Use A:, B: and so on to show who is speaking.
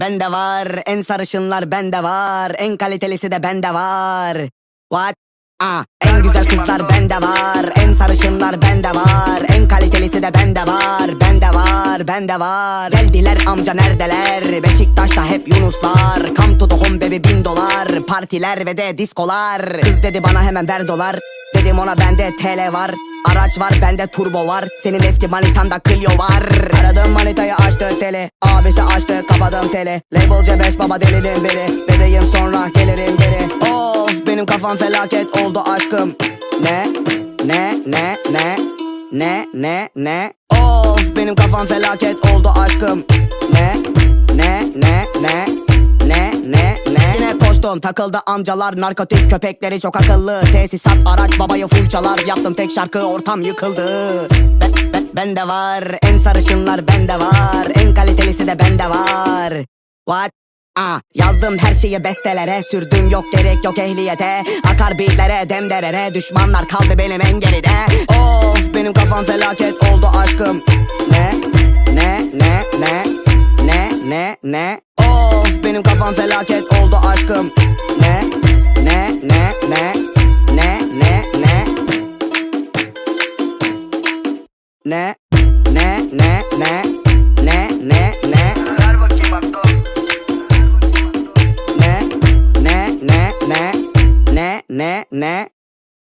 A: Bende var en sarışınlar bende var En kalitelisi de bende var. What? Ah, en güzel kızlar bende var En sarışınlar bende var En kalitelisi de bende var Bende var bende var. Geldiler amca neredeler? Beşiktaş'ta hep Yunuslar. Come to the home baby bin dolar. Partiler ve de diskolar. Kız dedi bana hemen ver dolar. Dedim ona bende TL var Araç var bende turbo var. Senin eski manitanda Clio var. Aradım manitayı açtı tele Abisi açtı kapadım tele Label C5 baba delidim beri Bebeğim sonra gelirim geri Of benim kafam felaket oldu aşkım Ne ne ne ne Ne ne ne Of benim kafam felaket oldu aşkım Ne ne ne ne ne ne ne Yine koştum takıldı amcalar narkotik köpekleri çok akıllı Tesisat araç babayı full çalar yaptım tek şarkı ortam yıkıldı ben, ben, bende var en sarışınlar bende var de bende var What? Ah, yazdım her şeyi bestelere Sürdüm yok gerek yok ehliyete Akar beatlere demderere Düşmanlar kaldı benim en geride Of benim kafam felaket oldu aşkım Ne? Ne? Ne? Ne? Ne? Ne? Ne? Of benim kafam felaket oldu aşkım Ne? Ne? Ne? Ne? Ne? Ne? Ne? Ne? Ne? Ne? Ne? แนะแนะ